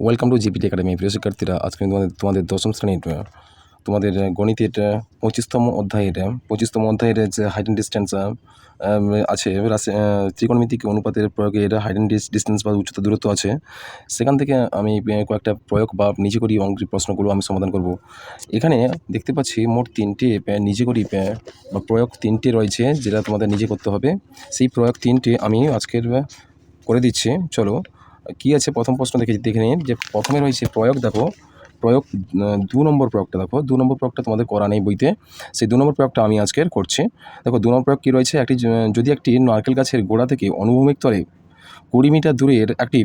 Welcome to GPT academy প্রিয় শিক্ষার্থীরা, আজকে তোমাদের তোমাদের দশম শ্রেণির তোমাদের গণিতের পঁচিশতম অধ্যায়ের পঁচিশতম অধ্যায়ের যে অ্যান্ড ডিস্টেন্স আছে ত্রিকোণমিতিক অনুপাতের প্রয়োগের অ্যান্ড ডিস্টেন্স বা উচ্চতা দূরত্ব আছে। সেখান থেকে আমি কয়েকটা প্রয়োগ বা নিজে করি অঙ্কের প্রশ্নগুলো আমি সমাধান করব। এখানে দেখতে পাচ্ছি মোট তিনটে নিজে করি বা প্রয়োগ তিনটে রয়েছে, যেটা তোমাদের নিজে করতে হবে। সেই প্রয়োগ তিনটে আমি আজকের করে দিচ্ছি। চলো কি আছে? প্রথম প্রশ্ন দেখে দেখে নিন যে প্রথমে রয়েছে প্রয়োগ, দেখো। প্রয়োগ দু নম্বর প্রয়োগটা, দেখো। দু নম্বর প্রয়োগটা তোমাদের করা নেই বইতে। সেই দু নম্বর প্রয়োগটা আমি আজকের করছি। দেখো, দু নম্বর প্রয়োগ কী রয়েছে? একটি যদি একটি নারকেল গাছের গোড়া থেকে অনুভূমিক তলে কুড়ি মিটার দূরের একটি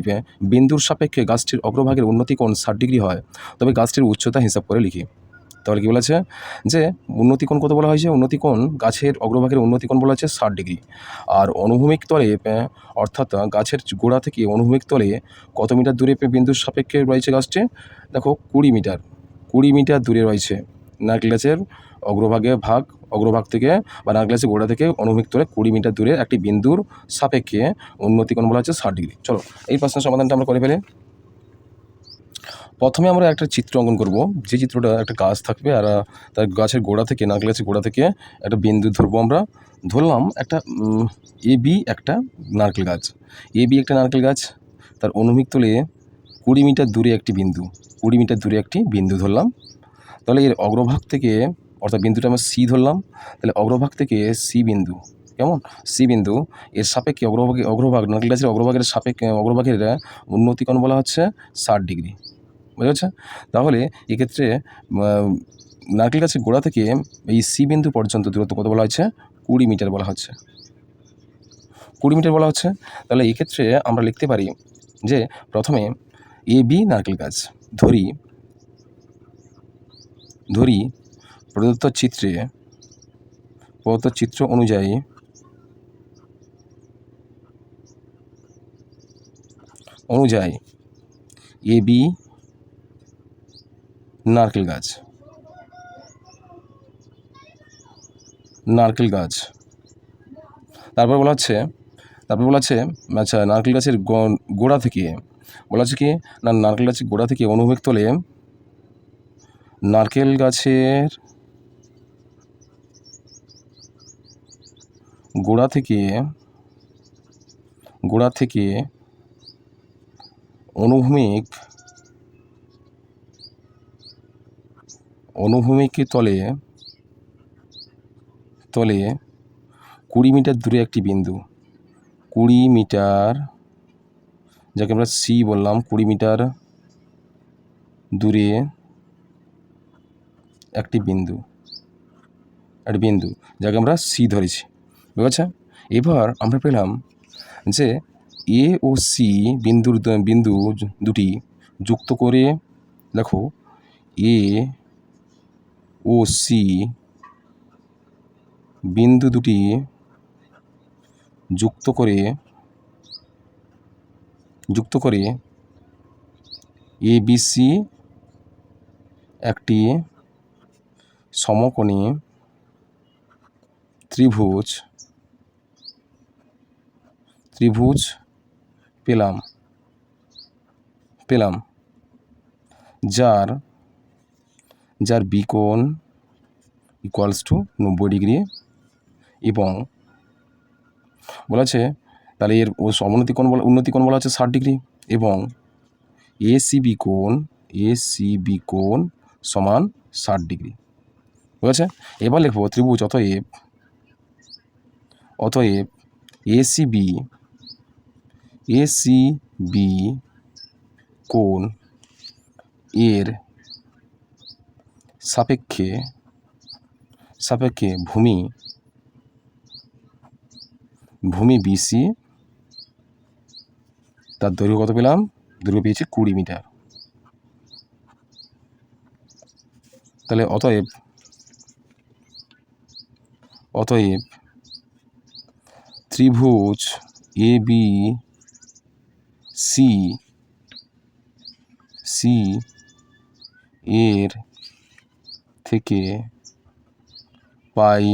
বিন্দুর সাপেক্ষে গাছটির অগ্রভাগের উন্নতি কোণ ষাট ডিগ্রি হয়, তবে গাছটির উচ্চতা হিসাব করে লিখি। তাহলে কী বলেছে? যে উন্নতি কোণ কত বলা হয়েছে? উন্নতিকোণ গাছের অগ্রভাগের উন্নতি কোণ বলা হচ্ছে ষাট ডিগ্রি। আর অনুভূমিক তলে অর্থাৎ গাছের গোড়া থেকে অনুভূমিক তলে কত মিটার দূরে বিন্দুর সাপেক্ষে রয়েছে গাছটি? দেখো, কুড়ি মিটার কুড়ি মিটার দূরে রয়েছে। নারকেল গাছের অগ্রভাগে ভাগ, অগ্রভাগ থেকে বা নারকেল গোড়া থেকে অনুভূমিক তলে কুড়ি মিটার দূরে একটি বিন্দুর সাপেক্ষে উন্নতি কোণ বলা হচ্ছে ষাট ডিগ্রি। চলো, এই প্রশ্নের সমাধানটা আমরা করে ফেলে। প্রথমে আমরা একটা চিত্র অঙ্কন করব। যে চিত্রটা একটা গাছ থাকবে আর তার গাছের গোড়া থেকে, নারকেল গাছের গোড়া থেকে একটা বিন্দু ধরবো আমরা। ধরলাম একটা এ, বি একটা নারকেল গাছ। এ, বি একটা নারকেল গাছ। তার অনুমিক তলে কুড়ি মিটার দূরে একটি বিন্দু, কুড়ি মিটার দূরে একটি বিন্দু ধরলাম। তাহলে এর অগ্রভাগ থেকে, অর্থাৎ বিন্দুটা আমরা সি ধরলাম। তাহলে অগ্রভাগ থেকে সি বিন্দু, কেমন? সি বিন্দু, এর সাপেক্ষে অগ্রভাগে, অগ্রভাগ, নারকেল গাছের অগ্রভাগের সাপেক্ষে, অগ্রভাগের উন্নতিকরণ বলা হচ্ছে ষাট ডিগ্রি। বুঝা যাচ্ছে তাহলে এক্ষেত্রে নারকেল গাছের গোড়া থেকে এই সি বিন্দু পর্যন্ত দূরত্ব কত বলা হচ্ছে? কুড়ি মিটার বলা হচ্ছে। কুড়ি মিটার বলা হচ্ছে। তাহলে এক্ষেত্রে আমরা লিখতে পারি যে প্রথমে এ বি নারকেল গাছ, ধরি ধরি প্রদত্ত চিত্রে, প্রদত্ত চিত্র অনুযায়ী অনুযায়ী এ বি নারকেল গাছ। নারকেল গাছ। তারপর বলা হচ্ছে, তারপর বলা হচ্ছে আচ্ছা নারকেল গাছের গোড়া থেকে, বলা হচ্ছে কি, না, নারকেল গাছের গোড়া থেকে অনুভূমিক তোলে নারকেল গাছের গোড়া থেকে গোড়া থেকে অনুভূমিক অনুভূমিক তলে তলে কুড়ি মিটার দূরে একটি বিন্দু। কুড়ি মিটার, যাকে আমরা সি বললাম, কুড়ি মিটার দূরে একটি বিন্দু একটি বিন্দু, যাকে আমরা সি ধরেছি। বুঝেছে এবার আমরা পেলাম যে এ ও সি বিন্দুর বিন্দু দুটি যুক্ত করে, দেখো এ ও সি বিন্দু দুটি যুক্ত করে যুক্ত করে এ, বি, সি একটি সমকোণী ত্রিভুজ ত্রিভুজ পেলাম পেলাম, যার যার বিকোণ ইকুয়ালস টু নব্বই ডিগ্রি এবং বলা আছে, তাহলে এর ও সমোন্নতি কোণ বলা, উন্নতি কোণ বলা হচ্ছে ষাট ডিগ্রি এবং এ সিবি কোণ এ সিবি কোণ সমান ষাট ডিগ্রি ঠিক আছে? এবার লিখব ত্রিভুজ, অতএব অতএব এসিবি এসিবি কোণ এর সাপেক্ষে সাপেক্ষে ভূমি ভূমি বিসি তার দৈর্ঘ্য কত পেলাম? দৈর্ঘ্য পেয়েছি কুড়ি মিটার। তাহলে অতএব অতএব ত্রিভুজ এ বি সি সি এর থেকে পাই।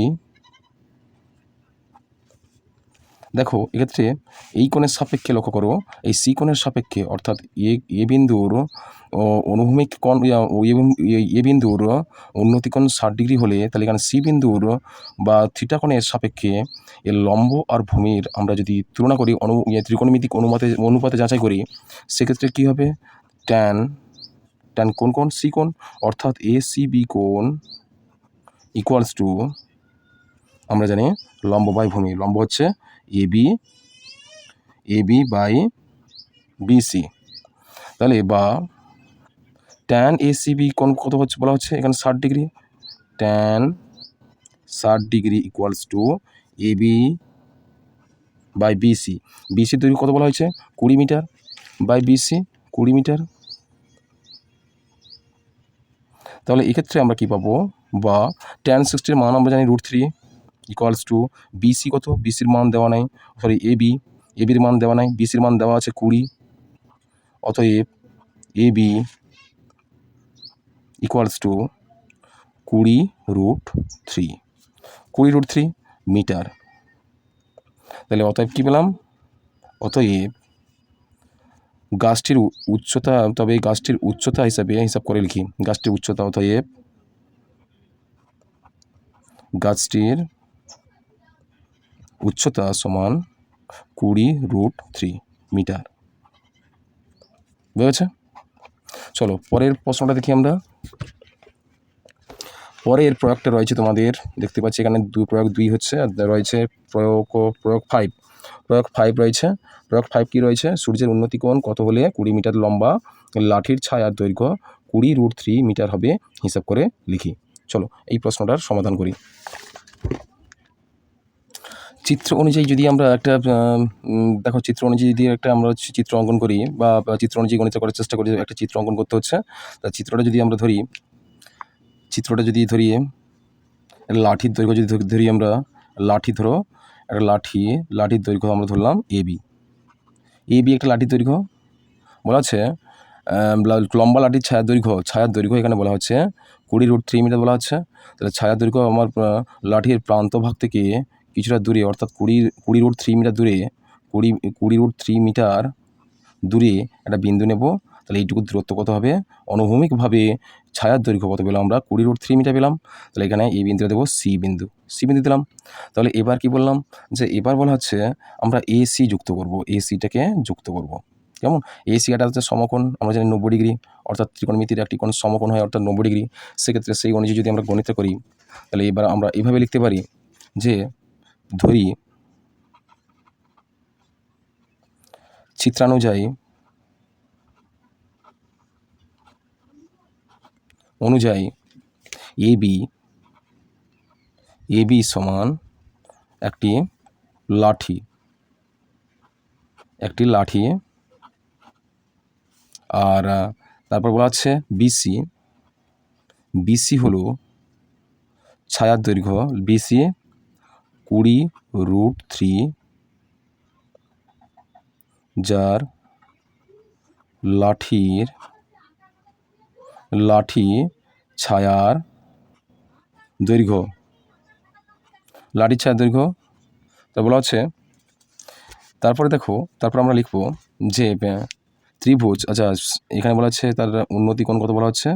দেখো এক্ষেত্রে এই কোণের সাপেক্ষে লক্ষ্য করো। এই সি কোণের সাপেক্ষে অর্থাৎ এ এ বিন্দুর অনুভূমিক কোণ এ বিন্দুর উন্নতি কোণ ষাট ডিগ্রি হলে তাহলে এখানে সি বিন্দুর বা থিটা কোণের সাপেক্ষে এর লম্ব আর ভূমির আমরা যদি তুলনা করি অনু ইয়ে, ত্রিকোণমিতিক অনুপাতে অনুপাতে যাচাই করি সেক্ষেত্রে কী হবে? ট্যান ট্যান কোন কোণ সি কোণ অর্থাৎ এ সি বি কোণ ইকুয়ালস টু আমরা জানি লম্ব বাই ভূমি। লম্ব হচ্ছে A B A B by BC তাহলে বা ট্যান এ সি বি কোন কত হচ্ছে বলা হচ্ছে? এখানে ষাট ডিগ্রি। ট্যান ষাট degree equals to A B by BC BC দৈর্ঘ্য কত বলা হয়েছে? কুড়ি মিটার। বাই বিসি কুড়ি মিটার। তাহলে এক্ষেত্রে আমরা কী পাবো? বা টেন সিক্সটির মান আমরা জানি root three equals to BC কত? বিসির মান দেওয়া নাই। সরি এ বি এ বির মান দেওয়া নাই। বিসির মান দেওয়া আছে কুড়ি। অতএব এ বি ইকুয়ালস টু কুড়ি রুট থ্রি কুড়ি রুট থ্রি মিটার তাহলে অতএব কী পেলাম? অতএব গাছটির উচ্চতা, তবে এই গাছটির উচ্চতা হিসাবে হিসাব করে লিখি। গাছটির উচ্চতা অতএব গাছটির উচ্চতা সমান কুড়ি রুট থ্রি মিটার। বুঝেছে? চলো, পরের প্রশ্নটা দেখি আমরা। পরের প্রয়োগটা রয়েছে তোমাদের। দেখতে পাচ্ছি এখানে দু প্রয়োগ দুই হচ্ছে, আর রয়েছে প্রয়োগ ও প্রয়োগ ফাইভ প্রয়োগ ফাইভ রয়েছে। প্রয়োগ ফাইভ কী রয়েছে? সূর্যের উন্নতি কোণ কত হলে কুড়ি মিটার লম্বা? লাঠির ছায়ার দৈর্ঘ্য কুড়ি রুট থ্রি মিটার হবে, হিসাব করে লিখি। চলো, এই প্রশ্নটার সমাধান করি। চিত্র অনুযায়ী যদি আমরা একটা দেখো, চিত্র অনুযায়ী যদি একটা আমরা চিত্র অঙ্কন করি বা চিত্র অনুযায়ী গণিত করার চেষ্টা করি, একটা চিত্র অঙ্কন করতে হচ্ছে। তা চিত্রটা যদি আমরা ধরি, চিত্রটা যদি ধরি, লাঠির দৈর্ঘ্য যদি ধরি আমরা, লাঠি ধরো একটা লাঠি, লাঠির দৈর্ঘ্য আমরা ধরলাম এ বি এ বি একটা লাঠির দৈর্ঘ্য। বলা হচ্ছে লম্বা লাঠির ছায়ার দৈর্ঘ্য ছায়ার দৈর্ঘ্য এখানে বলা হচ্ছে, কুড়ি রুট থ্রি মিটার বলা হচ্ছে। তাহলে ছায়ার দৈর্ঘ্য আমার লাঠির প্রান্ত ভাগ থেকে কিছুটা দূরে, অর্থাৎ কুড়ি কুড়ি রুট থ্রি মিটার দূরে, কুড়ি কুড়ি রুট থ্রি মিটার দূরে একটা বিন্দু নেব। তাহলে এইটুকু দূরত্ব কত হবে? অনুভূমিকভাবে ছায়ার দৈর্ঘ্য কত পেলাম আমরা? কুড়ি রুট থ্রি মিটার পেলাম। তাহলে এখানে এই বিন্দুটা দেবো সি বিন্দু। সি বিন্দু দিলাম। তাহলে এবার কি বললাম? যে এবার বলা হচ্ছে আমরা এসি যুক্ত করব। এসিটাকে যুক্ত করব। কেমন? এসি এটা হচ্ছে সমকোণ। আমরা জানি নব্বই ডিগ্রি। অর্থাৎ ত্রিকোণমিতির একটি কোণ সমকোণ হয়, অর্থাৎ নব্বই ডিগ্রি। সেক্ষেত্রে সেই অনুযায়ী যদি আমরা গণিত করি, তাহলে এবার আমরা এইভাবে লিখতে পারি যে ধরি চিত্রানুযায়ী অনুযায়ী এ বি এ বি সমান একটি লাঠি। একটি লাঠি। আর তারপর বলা হচ্ছে বিসি। বিসি হলো ছায়ার দৈর্ঘ্য, বিসি কুড়ি রুট থ্রি যার লাঠির লাঠি, ছায়ার দৈর্ঘ্য। লাঠি, ছায়ার দৈর্ঘ্য। তা বলা হচ্ছে, তারপরে দেখো, তারপর আমরা লিখব যে ত্রিভুজ আচ্ছা এখানে বলা হচ্ছে তার উন্নতি কোণ কত বলা হচ্ছে?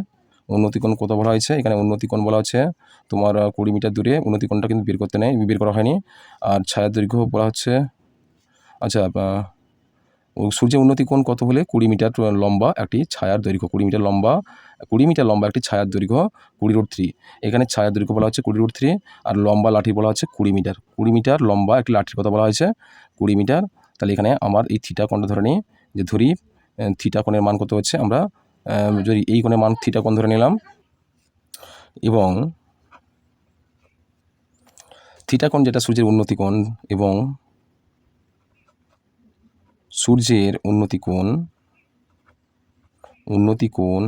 উন্নতি কোণ কত বলা হয়েছে? এখানে উন্নতি কোণ বলা হচ্ছে, তোমার কুড়ি মিটার দূরে উন্নতি কোণটা কিন্তু বের করতে নেই, বের করা হয়নি। আর ছায়ার দৈর্ঘ্য বলা হচ্ছে আচ্ছা সূর্যের উন্নতি কোণ কত হলে কুড়ি মিটার লম্বা একটি ছায়ার দৈর্ঘ্য, কুড়ি মিটার লম্বা কুড়ি মিটার লম্বা একটি ছায়ার দৈর্ঘ্য কুড়ি রুট থ্রি এখানে ছায়ার দৈর্ঘ্য বলা হচ্ছে কুড়ি রুট থ্রি আর লম্বা লাঠি বলা হচ্ছে কুড়ি মিটার। কুড়ি মিটার লম্বা একটি লাঠির কথা বলা হয়েছে, কুড়ি মিটার। তাহলে এখানে আমার এই থিটা কোণটা ধরে নিই, যে ধরি থিটা কোণের মান কত হচ্ছে আমরা যদি এই কোণের মান থিটা কোণ ধরে নিলাম এবং থিটা কোণ যেটা সূর্যের উন্নতি কোণ এবং সূর্যের উন্নতি কোণ উন্নতি কোণ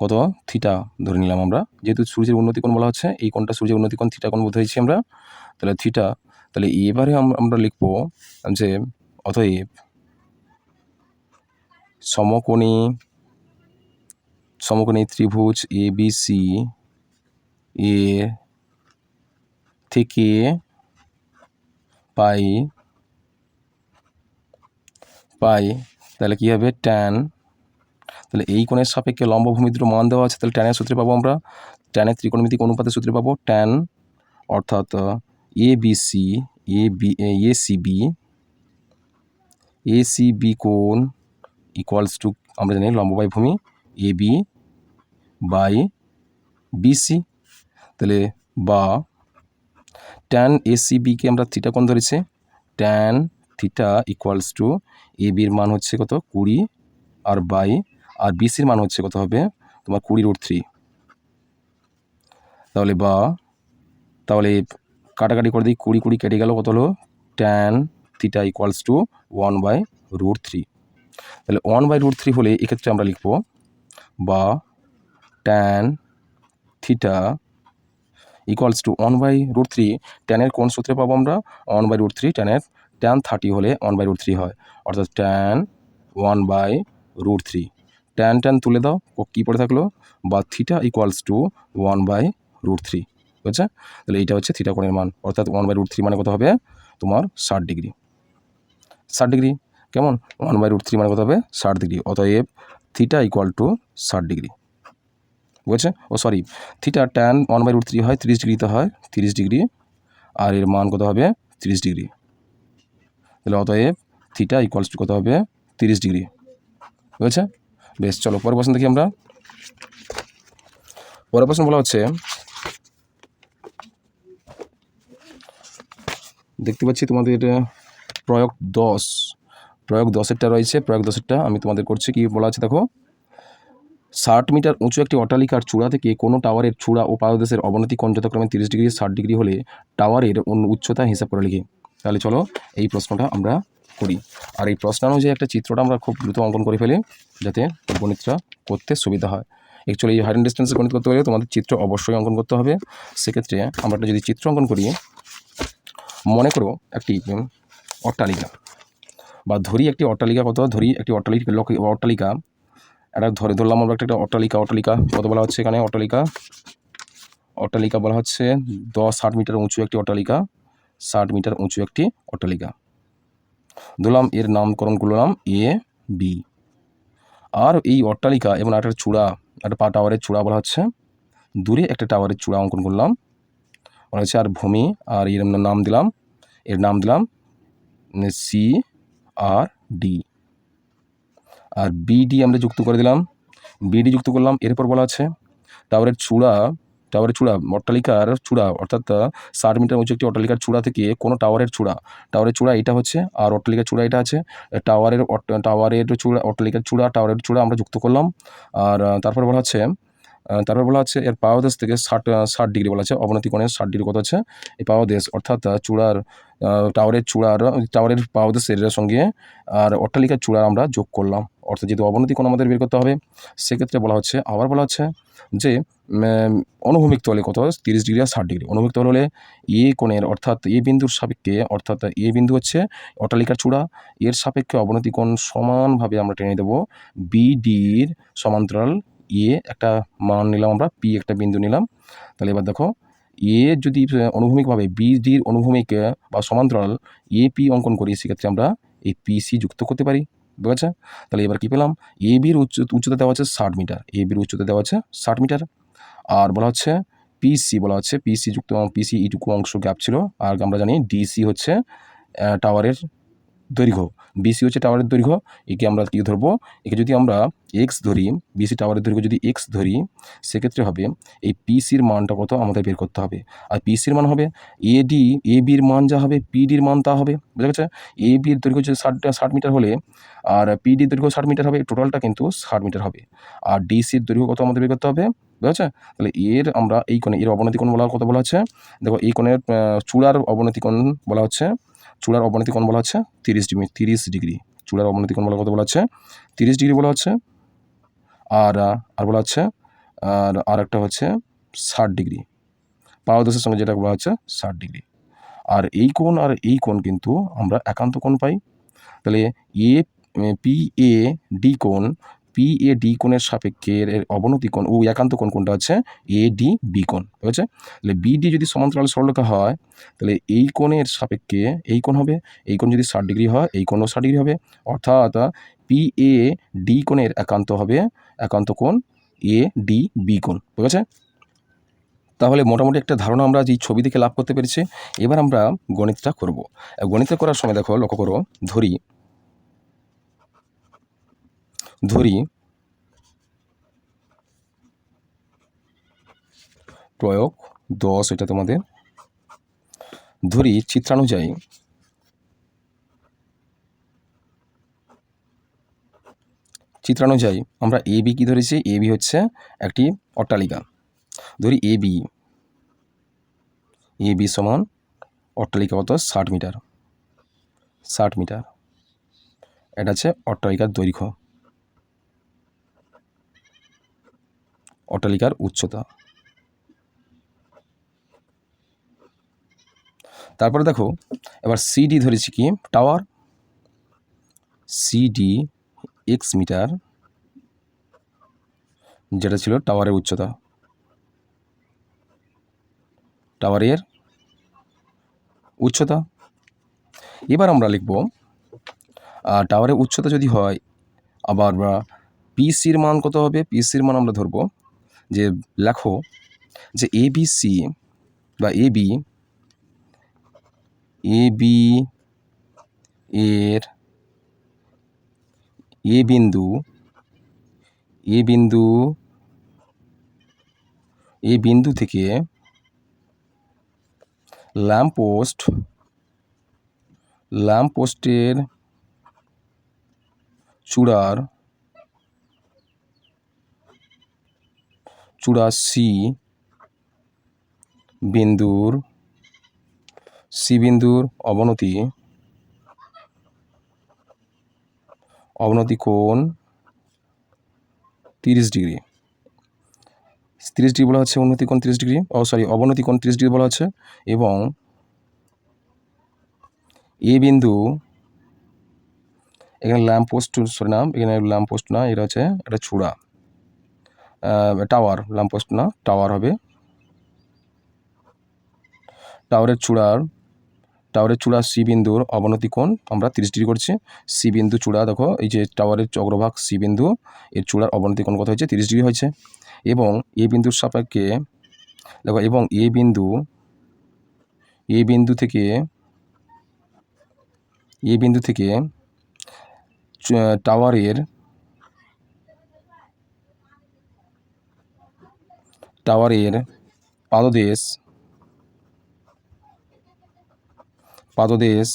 কত? থিটা ধরে নিলাম আমরা। যেহেতু সূর্যের উন্নতি কোণ বলা হচ্ছে, এই কোণটা সূর্যের উন্নতি কোণ, থিটা কোণ হয়েছি আমরা। তাহলে থিটা, তাহলে এবারে আমরা লিখব যে, অতএব সমকোণী সমকোণী ত্রিভুজ এ বি সি এ থেকে পাই পাই, তাহলে কী হবে? ট্যান তাহলে এই কোণের সাপেক্ষে লম্ব ভূমিদ্র মান দেওয়া আছে, তাহলে ট্যানের সূত্রে পাবো আমরা। ট্যানের ত্রিকোণমিতিক অনুপাতের সূত্রে পাবো ট্যান অর্থাৎ A B C A B A C B A C B কোণ ইকুয়ালস টু আমরা জানি লম্ব বাই ভূমি এ বি বাই বিসি তাহলে বা ট্যান এ এসিবিকে আমরা থিটা কোণ ধরেছি tan theta equals to A বির মান হচ্ছে কত কুড়ি, আর বাই আর বিসির মান হচ্ছে কত হবে? তোমার কুড়ি রুট থ্রি তাহলে বা, তাহলে কাটাকাটি করে দিই, কুড়ি কুড়ি কেটে গেল, কত হলো? Tan theta equals to one by root three তাহলে ওয়ান বাই রুট থ্রি হলে এক্ষেত্রে আমরা লিখব বা tan theta equals to one by root three ট্যানের কোন সূত্রে পাবো আমরা? ওয়ান বাই রুট থ্রি ট্যানের ট্যান থার্টি হলে ওয়ান বাই রুট থ্রি হয়। অর্থাৎ tan one by root three tan tan তুলে দাও, ও কী পড়ে থাকল? বা theta equals to one by root three বুঝছে? তাহলে এইটা হচ্ছে থিটা কোণের মান, অর্থাৎ ওয়ান বাই রুট থ্রি মানে কত হবে? তোমার ষাট ডিগ্রি। ষাট ডিগ্রি, কেমন? ওয়ান বাই রুট থ্রি মানে কত হবে? ষাট ডিগ্রি, অতএব থিটা ইকুয়াল টু ষাট ডিগ্রি, বুঝেছে? ও sorry theta tan one by root three হয়, তিরিশ ডিগ্রিতে হয়, তিরিশ ডিগ্রি, আর এর মান কত হবে? তিরিশ ডিগ্রি। তাহলে অতএব থিটা ইকুয়ালস টু কত হবে? তিরিশ ডিগ্রি, বুঝেছে? বেশ, চলো, পরের প্রশ্ন দেখি আমরা। পরের প্রশ্ন বলা হচ্ছে, দেখতে পাচ্ছি তোমাদের প্রয়োগ দশ। প্রয়োগ দশেরটা রয়েছে, প্রয়োগ দশেরটা আমি তোমাদের করছি, কি বলা আছে দেখো? ষাট মিটার উঁচু একটি অট্টালিকার চূড়া থেকে কোনো টাওয়ারের চূড়া ও পাদদেশের অবনতি কোণ যথাক্রমে তিরিশ ডিগ্রি, ষাট ডিগ্রি হলে টাওয়ারের উচ্চতা হিসাব করে লিখি। তাহলে চলো, এই প্রশ্নটা আমরা করি। আর এই প্রশ্ন অনুযায়ী একটা চিত্রটা আমরা খুব দ্রুত অঙ্কন করে ফেলি, যাতে গণিতটা করতে সুবিধা হয়। অ্যাকচুয়ালি এই হাইড ডিস্টেন্সের গণিত করতে গেলে তোমাদের চিত্র অবশ্যই অঙ্কন করতে হবে। সেক্ষেত্রে আমরা একটা যদি চিত্র অঙ্কন করি, মনে করো একটি অট্টালিকা বা ধরি একটি অট্টালিকা কত, ধরি একটি অট্টালিকা লোক- অট্টালিকা। একটা ধরে ধরলাম আমরা একটা অট্টালিকা অট্টালিকা কত বলা হচ্ছে এখানে? অট্টালিকা। অট্টালিকা বলা হচ্ছে দশ ষাট মিটার উঁচু একটি অট্টালিকা, ষাট মিটার উঁচু একটি অট্টালিকা। ধরলাম এর নামকরণ করলাম এ, বি। আর এই অট্টালিকা এবং একটা চূড়া, একটা পা টাওয়ারের চূড়া বলা হচ্ছে। দূরে একটা টাওয়ারের চূড়া অঙ্কন করলাম। বলা হচ্ছে আর ভূমি, আর এর নাম দিলাম, এর নাম দিলাম সি আর ডি আর বিডি আমরা যুক্ত করে দিলাম। বিডি যুক্ত করলাম, এরপর বলা আছে, টাওয়ারের চূড়া টাওয়ারের চূড়া, অট্টালিকার চূড়া, অর্থাৎ ষাট মিটার উঁচু একটি অট্টালিকার চূড়া থেকে কোনো টাওয়ারের চূড়া। টাওয়ারের চূড়া এটা হচ্ছে, আর অট্টালিকার চূড়া এটা আছে। টাওয়ারের টাওয়ারের চূড়া, অট্টালিকার চূড়া, টাওয়ারের চূড়া আমরা যুক্ত করলাম। আর তারপর বলা হচ্ছে তারপর বলা হচ্ছে এর পাওদেশ থেকে ষাট ষাট ডিগ্রি বলা আছে, অবনতি কোণের ষাট ডিগ্রি কত আছে? এই পাওদেশ অর্থাৎ চূড়ার টাওয়ারের চূড়ার টাওয়ারের পাওদেশের সঙ্গে, আর অট্টালিকার চূড়া আমরা যোগ করলাম। অর্থাৎ যেহেতু অবনতি কোণ আমাদের বের করতে হবে, সেক্ষেত্রে বলা হচ্ছে, আবার বলা হচ্ছে যে অনুভূমিক তলে কত? তিরিশ ডিগ্রি আর ষাট ডিগ্রি। অনুভূমিক তল হলে এ কোণের, অর্থাৎ এ বিন্দুর সাপেক্ষে, অর্থাৎ এ বিন্দু হচ্ছে অট্টালিকার চূড়া, এর সাপেক্ষে অবনতি কোণ সমানভাবে আমরা টেনে দেবো বিডির সমান্তরাল এ একটা মান নিলাম আমরা পি একটা বিন্দু নিলাম। তাহলে এবার দেখো এ যদি অনুভূমিকভাবে বিডির অনুভূমিক আহ, বা সমান্তরাল এ পি অঙ্কন করি সেক্ষেত্রে আমরা এই পিসি যুক্ত করতে পারি। বুঝেছে? তাহলে এবার কি পেলাম? এ বির উচ্চ উচ্চতা দেওয়া আছে ষাট মিটার। এ বির উচ্চতা দেওয়া আছে ষাট মিটার। আর বলা হচ্ছে পিসি বলা হচ্ছে পিসি যুক্ত পিসি ইটুকু অংশ গ্যাপ ছিল। আর আমরা জানি ডিসি হচ্ছে টাওয়ারের দৈর্ঘ্য বিসি হচ্ছে টাওয়ারের দৈর্ঘ্য, একে আমরা কী ধরবো? একে যদি আমরা এক্স ধরি বিসি টাওয়ারের দৈর্ঘ্য যদি এক্স ধরি, সেক্ষেত্রে হবে এই পিসির মানটা কত? আমাদের বের করতে হবে। আর পিসির মান হবে এডি এ বির মান যা হবে পিডির মান তা হবে। বুঝা গেছে? এ বির দৈর্ঘ্য হচ্ছে ষাট ষাট মিটার হলে, আর পিডির দৈর্ঘ্য ষাট মিটার হবে টোটালটা কিন্তু ষাট মিটার হবে। আর ডিসির দৈর্ঘ্য কত আমাদের বের করতে হবে? বুঝেছে তাহলে এর আমরা এই কোণে, এর অবনতি কোণ বলা, কত বলা হচ্ছে? দেখো এই কোণের চূড়ার অবনতি কোণ বলা হচ্ছে। চূড়ার অবনতি কোণ বলা হচ্ছে? তিরিশ ডিগ্রি তিরিশ ডিগ্রি। চূড়ার অবনতি কোণ বলা কত বলা হচ্ছে? তিরিশ ডিগ্রি বলা হচ্ছে। আর আর বলা হচ্ছে, আর আর একটা হচ্ছে ষাট ডিগ্রি। পাওয়াদশের সঙ্গে যেটা বলা হচ্ছে ষাট ডিগ্রি। আর এই কোণ আর এই কোণ কিন্তু আমরা একান্ত কোণ পাই। তাহলে এ, পি, এ, ডি কোণ পি, এ, ডি কোণের সাপেক্ষে এর অবনতি কোণ, ও একান্ত কোণ কোনটা হচ্ছে এ, ডি, বি কোণ, ঠিক আছে? তাহলে বিডি যদি সমান্তরাল সরলরেখা হয়, তাহলে এই কোণের সাপেক্ষে এই কোণ হবে, এই কোণ যদি ষাট ডিগ্রি হয়, এই কোণও ষাট ডিগ্রি হবে। অর্থাৎ পি, এ, ডি কোণের একান্ত হবে, একান্ত কোণ এ, ডি, বি কোণ, ঠিক আছে? তাহলে মোটামুটি একটা ধারণা আমরা যে ছবি থেকে লাভ করতে পেরেছি। এবার আমরা গণিতটা করব। গণিতটা করার সময় দেখো, লক্ষ্য করো, ধরি ধরি। প্রয়োগ দশ এটা তোমাদের। ধরি চিত্রানুযায়ী। চিত্রানুযায়ী আমরা এ বি কী ধরেছি? এ বি হচ্ছে একটি অট্টালিকা। ধরি এ বি। এ বি সমান অট্টালিকা কত? ষাট মিটার। ষাট মিটার। এটা হচ্ছে অট্টালিকার দৈর্ঘ্য। অট্টালিকার উচ্চতা। তারপরে দেখো, এবার সিডি ধরেছি কি? টাওয়ার সিডি এক্স মিটার যেটা ছিল টাওয়ারের উচ্চতা। টাওয়ারের উচ্চতা। এবার আমরা লিখব টাওয়ারের উচ্চতা যদি হয়, আবার পিসির মান কত হবে? পিসির মান আমরা ধরবো যে লেখো যে এ বি সি বা এ বি এ বি এর এ বিন্দু এ বিন্দু এ বিন্দু থেকে ল্যাম্প পোস্ট ল্যাম্প পোস্টের চূড়ার সি বিন্দুর সি বিন্দুর অবনতি অবনতি কোণ তিরিশ ডিগ্রি। তিরিশ ডিগ্রি বলা হচ্ছে উন্নতি কোণ তিরিশ ডিগ্রি, ও সরি, অবনতি কোণ তিরিশ ডিগ্রি বলা হচ্ছে, এবং এ বিন্দু, এখানে ল্যাম্প পোস্ট সরি না এখানে ল্যাম্প পোস্ট না, এটা হচ্ছে এটা চূড়া। টাওয়ার ল্যাম্প পোস্ট না টাওয়ার হবে। টাওয়ারের চূড়ার টাওয়ারের চূড়া সি বিন্দুর অবনতি কোণ, আমরা তিরিশ ডিগ্রি করছি। সি বিন্দু চূড়া, দেখো, এই যে টাওয়ারের চক্রভাগ সি বিন্দু, এর চূড়ার অবনতি কোণ কত হয়েছে? তিরিশ ডিগ্রি হয়েছে। এবং এ বিন্দুর সাপেক্ষে, দেখো, এবং এ বিন্দু এ বিন্দু থেকে এ বিন্দু থেকে টাওয়ারের টাওয়ারের পাদদেশ পাদদেশ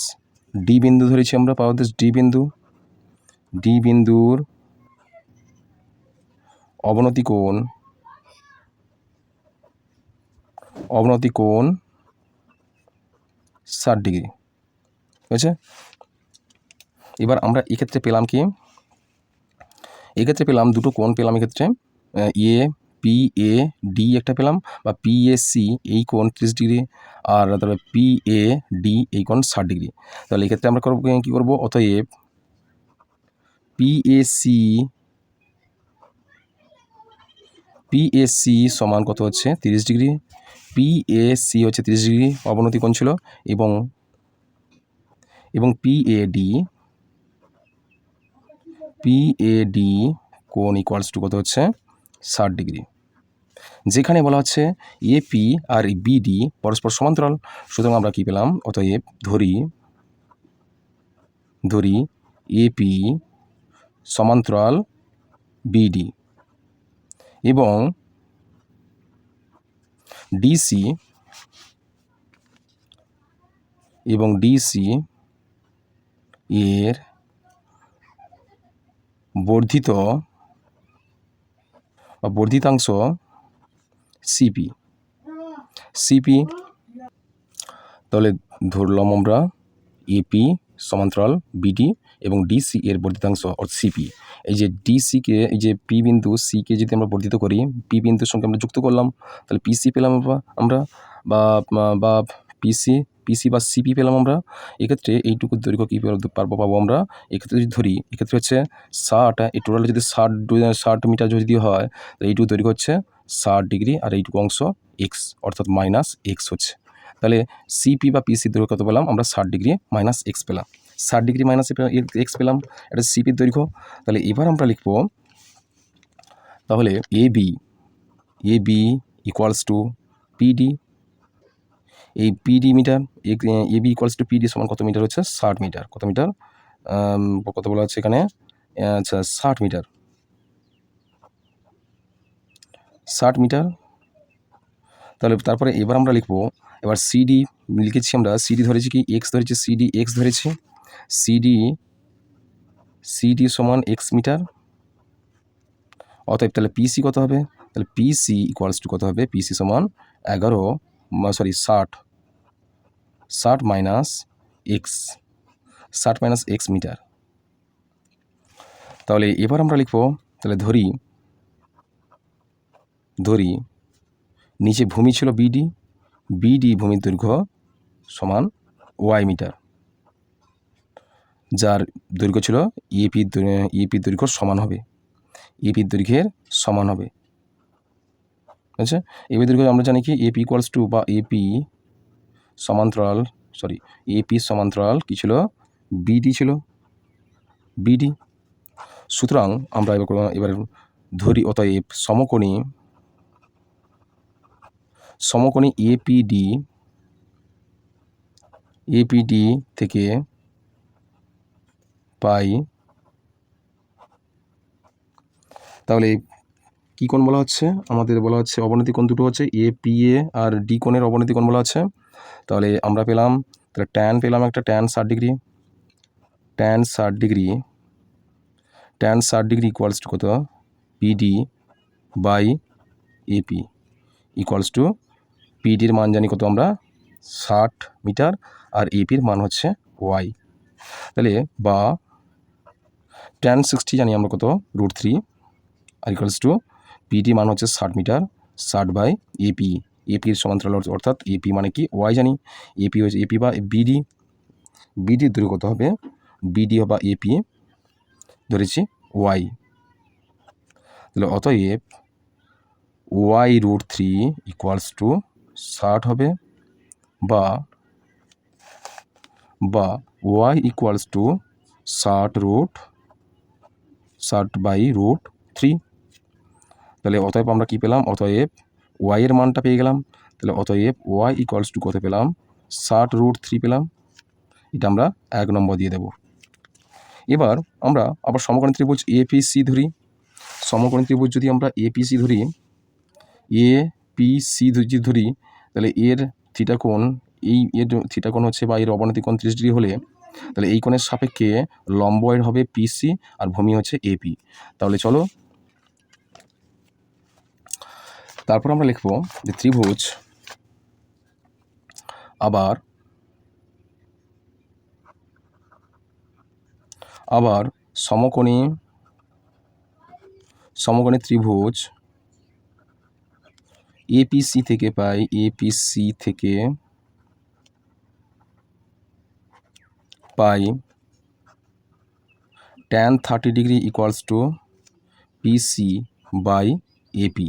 ডি বিন্দু ধরেছি আমরা, পাদদেশ ডি বিন্দু ডি বিন্দুর অবনতি কোণ অবনতি কোণ ষাট ডিগ্রি ঠিক আছে এবার আমরা এক্ষেত্রে পেলাম কি? এক্ষেত্রে পেলাম দুটো কোণ, পেলাম এক্ষেত্রে এ পি এ ডি একটা পেলাম বা পি সি এই কোণ ত্রিশ ডিগ্রি আর তারপরে পি এ ডি এই কোণ ষাট ডিগ্রি। তাহলে এক্ষেত্রে আমরা করব কী করব? অতএব P C P A C সমান কত হচ্ছে? তিরিশ ডিগ্রি। পি এ সি হচ্ছে তিরিশ ডিগ্রি, অবনতি কোণ ছিল এবং এবং P A D P A D কোণ ইকুয়ালস টু কত হচ্ছে? ষাট ডিগ্রি। যেখানে বলা হচ্ছে এ পি আর বিডি পরস্পর সমান্তরাল। সুতরাং আমরা কি পেলাম? অতএব ধরি ধরি এপি সমান্তরাল বিডি এবং ডিসি এবং ডিসি এর বর্ধিত বা বর্ধিতাংশ সিপি সিপি তাহলে ধরলাম আমরা এপি সমান্তরাল বিডি এবং ডিসি এর বর্ধিতাংশ, অর্থাৎ সিপি এই যে ডিসিকে এই যে পি বিন্দু সিকে যদি আমরা বর্ধিত করি পি বিন্দুর সঙ্গে আমরা যুক্ত করলাম, তাহলে পিসি পেলাম আমরা বা বা পিসি পিসি বা সিপি পেলাম আমরা, এক্ষেত্রে এইটুকু দৈর্ঘ্য কী পারব পাবো আমরা? এক্ষেত্রে যদি ধরি, এক্ষেত্রে হচ্ছে ষাট এই টোটাল যদি ষাট ষাট মিটার যদি হয় তো এইটুকু দৈর্ঘ্য হচ্ছে ষাট ডিগ্রি আর এইটুকু অংশ এক্স অর্থাৎ মাইনাস এক্স হচ্ছে। তাহলে সিপি বা পিসি দৈর্ঘ্য কত পেলাম? আমরা ষাট ডিগ্রি মাইনাস এক্স পেলাম। ষাট ডিগ্রি মাইনাস এক্স পেলাম এটা সিপির দৈর্ঘ্য। তাহলে এবার আমরা লিখব, তাহলে A B A B equals to PD এই PD metre, A B equals to PD সমান কত মিটার হচ্ছে? ষাট মিটার। কত মিটার? কত বলা হচ্ছে এখানে? আচ্ছা ষাট মিটার। ষাট মিটার। তাহলে তারপরে এবার আমরা লিখব, এবার সিডি লিখেছি আমরা সিডি ধরেছি কি এক্স ধরেছি সিডি এক্স ধরেছি সিডি সিডি সমান এক্স মিটার। অতএব তাহলে পিসি কত হবে? তাহলে পিসি ইকুয়ালস টু কত হবে? পিসি সমান এগারো সরি ষাট। ষাট মাইনাস এক্স ষাট মাইনাস এক্স মিটার। তাহলে এবার আমরা লিখব, তাহলে ধরি ধরি, নিচে ভূমি ছিল বিডি বিডি ভূমির দৈর্ঘ্য সমান ওয়াই মিটার। যার দৈর্ঘ্য ছিল ইএপির ইএপির দৈর্ঘ্য সমান হবে। ইপির দৈর্ঘ্যের সমান হবে। আচ্ছা এপি দৈর্ঘ্য আমরা জানি কি? এপি ইকুয়ালস টু বা এপি সমান্তরাল সরি এপি সমান্তরাল কী ছিল? বিডি ছিল। বিডি সুতরাং আমরা এবার এবার ধরি অতএব সমকোণী সমকোণী এপিডি এপিডি থেকে পাই। তাহলে কী কোণ বলা হচ্ছে? আমাদের বলা হচ্ছে অবনতি কোণ দুটো হচ্ছে এ পি এ আর ডি কোণের অবনতি কোণ বলা হচ্ছে। তাহলে আমরা পেলাম, তাহলে ট্যান পেলাম একটা ট্যান ষাট ডিগ্রি। ট্যান ষাট ডিগ্রি ট্যান ষাট ডিগ্রি ইকুয়ালস টু কত? PD by AP equals to পিডির মান জানি কত আমরা? ষাট মিটার। আর এপির মান হচ্ছে ওয়াই। তাহলে বা ট্যান সিক্সটি জানি আমরা কত? রুট থ্রি আর ইকুয়ালস টু পিডি মান হচ্ছে ষাট মিটার, ষাট বাই এপি এপির সমান্তরাল অর্থাৎ এপি মানে কি? ওয়াই জানি। এপি হচ্ছে এপি বা বিডি বিডির দূরে কত হবে? বিডি বা এপি ধরেছি ওয়াই। তাহলে অতএব Y root three equals to ষাট হবে বা বা ওয়াই ইকুয়ালস টু ষাট রুট ষাট বাই রুট থ্রি তাহলে অতএব আমরা কি পেলাম? অতএব ওয়াইয়ের মানটা পেয়ে গেলাম। তাহলে অতএব ওয়াই ইকুয়ালস টু কত পেলাম? ষাট রুট থ্রি পেলাম। এটা আমরা এক নম্বর দিয়ে দেব। এবার আমরা আবার সমকোণী ত্রিভুজ এপিসি ধরি। সমকোণী ত্রিভুজ যদি আমরা এপিসি ধরি এ পি সি যদি ধরি তাহলে এর থিটা এই এর থিটা হচ্ছে বা এর অবনতি কোণ ত্রিশ ডিগ্রি হলে, তাহলে এই কোণের সাপেক্ষে লম্ব এর হবে পিসি আর ভূমি হচ্ছে এপি তাহলে চলো, তারপর আমরা লিখব যে ত্রিভুজ আবার আবার সমকোণী সমকোণী ত্রিভুজ এপিসি থেকে পাই এপিসি থেকে পাই tan thirty degree equals to PC by AP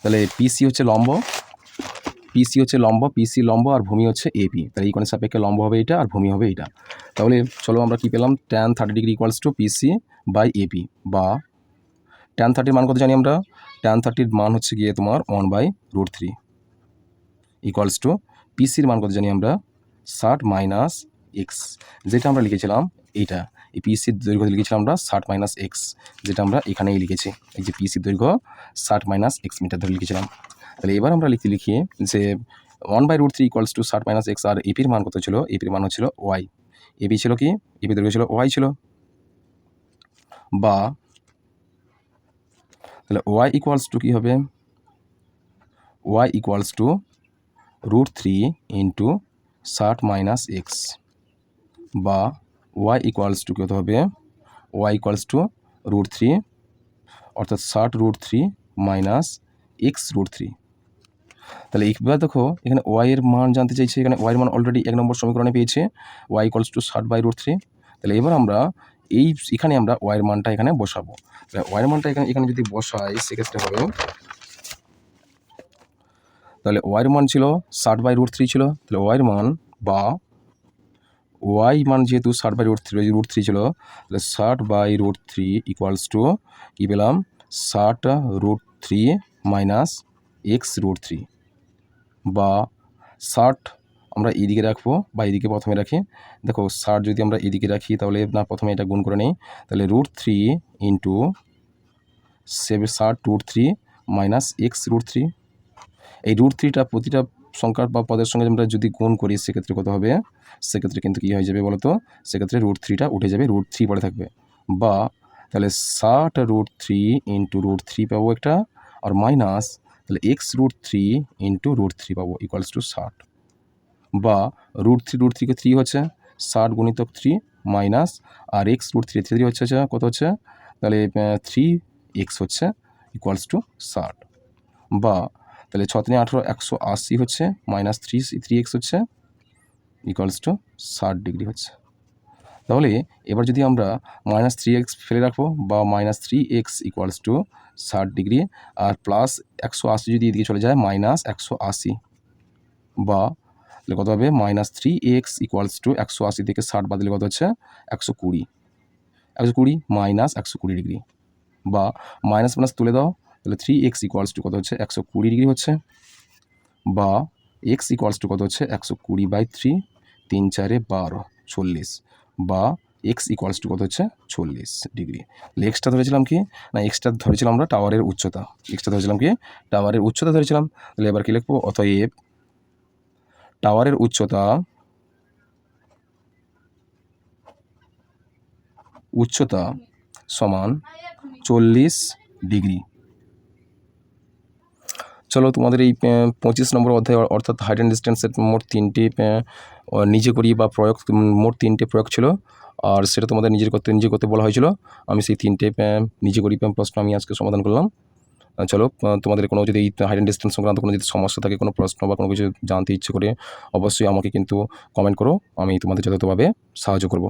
তাহলে পিসি হচ্ছে লম্ব পিসি হচ্ছে লম্ব পিসি লম্ব আর ভূমি হচ্ছে এপি তাহলে এই সাপেক্ষে লম্ব হবে এটা আর ভূমি হবে এটা। তাহলে চলো আমরা কি পেলাম? Tan thirty degree equals to PC by AP বা ট্যান থার্টির মান কত জানি আমরা? ট্যান থার্টির মান হচ্ছে গিয়ে তোমার one by root three equals to পিসির মান কত জানি আমরা? ষাট মাইনাস এক্স যেটা আমরা লিখেছিলাম এইটা। এই পিসির দৈর্ঘ্য লিখেছিলাম আমরা? ষাট মাইনাস এক্স যেটা আমরা এখানেই লিখেছি। এই যে পিসির দৈর্ঘ্য ষাট মাইনাস এক্স মিটার ধরে লিখেছিলাম। তাহলে এবার আমরা লিখি যে one by root three equals to ষাট মাইনাস এক্স আর এপির মান কত ছিল? এপির মান হচ্ছিল ওয়াই এপি ছিল কি? এপি দৈর্ঘ্য ছিল ওয়াই ছিল। বা তাহলে ওয়াই ইকুয়ালস টু কী হবে? Y equals to root three into ষাট মাইনাস এক্স বা ওয়াই ইকুয়ালস টু কত হবে? Y equals to root three অর্থাৎ ষাট root three minus X root three তাহলে এবার দেখো, এখানে ওয়াই এর মান জানতে চাইছে, এখানে ওয়াই এর মান অলরেডি এক নম্বর সমীকরণে পেয়েছে ওয়াই ইকলস টু ষাট বাই রুট থ্রি তাহলে এবার আমরা এই এখানে আমরা ওয়াইয়ের মানটা এখানে বসাবো। ওয়াইয়ের মানটা এখানে এখানে যদি বসাই, সেক্ষেত্রে হবে তাহলে ওয়াইয়ের মান ছিল ষাট বাই রুট থ্রি ছিল। তাহলে ওয়াইয়ের মান বা ওয়াই মান যেহেতু ষাট by root three root three ছিল, তাহলে ষাট by root three equals to কী পেলাম? ষাট root three minus X root three বা ষাট আমরা এদিকে রাখব বা এদিকে প্রথমে রাখি। দেখো ষাট যদি আমরা এদিকে রাখি, তাহলে না, প্রথমে এটা গুণ করে নিই। তাহলে রুট থ্রি ইন্টু সেভেন ষাট root three minus X root three এই রুট থ্রিটা প্রতিটা সংখ্যার বা পদের সঙ্গে আমরা যদি গুণ করি, সেক্ষেত্রে কত হবে? সেক্ষেত্রে কিন্তু কী হয়ে যাবে বলো তো? সেক্ষেত্রে রুট থ্রিটা উঠে যাবে রুট থ্রি পরে থাকবে। বা তাহলে ষাট root three into root three পাবো একটা, আর মাইনাস তাহলে X root three into root three পাবো ইকুয়ালস টু ষাট বা রুট থ্রি রুট থ্রিকে থ্রি হচ্ছে ষাট গুণিতক থ্রি মাইনাস আর এক্স রুট থ্রি থ্রি হচ্ছে কত হচ্ছে? তাহলে থ্রি এক্স হচ্ছে ইকুয়ালস টু ষাট বা তাহলে ছ তিনে আঠেরো একশো আশি হচ্ছে মাইনাস থ্রি থ্রি এক্স হচ্ছে ইকুয়ালস টু ষাট ডিগ্রি হচ্ছে। তাহলে এবার যদি আমরা মাইনাস থ্রি এক্স ফেলে রাখব বা minus three X equals to ষাট ডিগ্রি আর প্লাস একশো আশি যদি এদিকে চলে যায় মাইনাস একশো আশি বা তাহলে কত হবে? Minus three X equals to একশো আশি থেকে ষাট বাদ দিলে কত হচ্ছে? একশো কুড়ি। একশো কুড়ি মাইনাস একশো কুড়ি ডিগ্রি। বা মাইনাস মাইনাস তুলে দাও, তাহলে থ্রি এক্স ইকুয়ালস টু কত হচ্ছে? একশো কুড়ি ডিগ্রি হচ্ছে। বা এক্স ইকুয়ালস টু কত হচ্ছে? একশো কুড়ি বাই থ্রি, তিন চারে বারো, চল্লিশ। বা এক্স ইকুয়ালস টু কত হচ্ছে? চল্লিশ ডিগ্রি। এক্সটা ধরেছিলাম কি? না এক্সটা ধরেছিলাম আমরা টাওয়ারের উচ্চতা। এক্সটা ধরেছিলাম কি? টাওয়ারের উচ্চতা ধরেছিলাম। তাহলে এবার কি লিখব? অতএব টাওয়ারের উচ্চতা উচ্চতা সমান চল্লিশ ডিগ্রি। চলো তোমাদের এই পঁচিশ নম্বর অধ্যায় অর্থাৎ হাইট অ্যান্ড ডিস্টেন্সের মোট তিনটে নিজে করি বা প্রয়োগ, মোট তিনটে প্রয়োগ ছিল। আর সেটা তোমাদের নিজের করতে, নিজে করতে বলা হয়েছিল। আমি সেই তিনটে নিজে করি প্রশ্ন আমি আজকে সমাধান করলাম। চলো তোমাদের কোনো যদি হাইড অ্যান্ড ডিস্টেন্স সংক্রান্ত কোনো যদি সমস্যা থাকে, কোনো প্রশ্ন বা কোনো কিছু জানতে ইচ্ছে করে, অবশ্যই আমাকে কিন্তু কমেন্ট করো, আমি তোমাদের যথাযথভাবে সাহায্য করব।